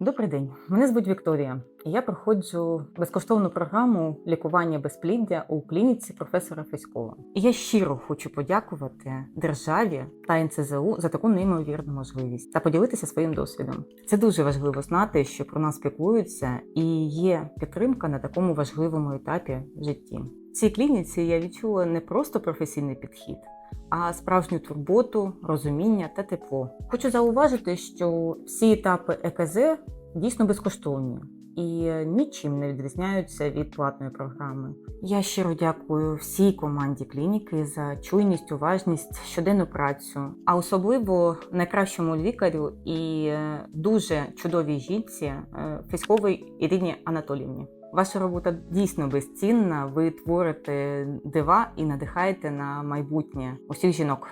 Добрий день, мене звуть Вікторія, я проходжу безкоштовну програму лікування безпліддя у клініці професора Феськова. І я щиро хочу подякувати державі та НЦЗУ за таку неймовірну можливість та поділитися своїм досвідом. Це дуже важливо знати, що про нас піклуються і є підтримка на такому важливому етапі в житті. В цій клініці я відчула не просто професійний підхід а справжню турботу, розуміння та тепло. Хочу зауважити, що всі етапи ЕКЗ дійсно безкоштовні і нічим не відрізняються від платної програми. Я щиро дякую всій команді клініки за чуйність, уважність, щоденну працю, а особливо найкращому лікарю і е, дуже чудовій жінці е, Ірині Анатоліївні. Ваша робота дійсно безцінна. Ви творите дива і надихаєте на майбутнє усіх жінок.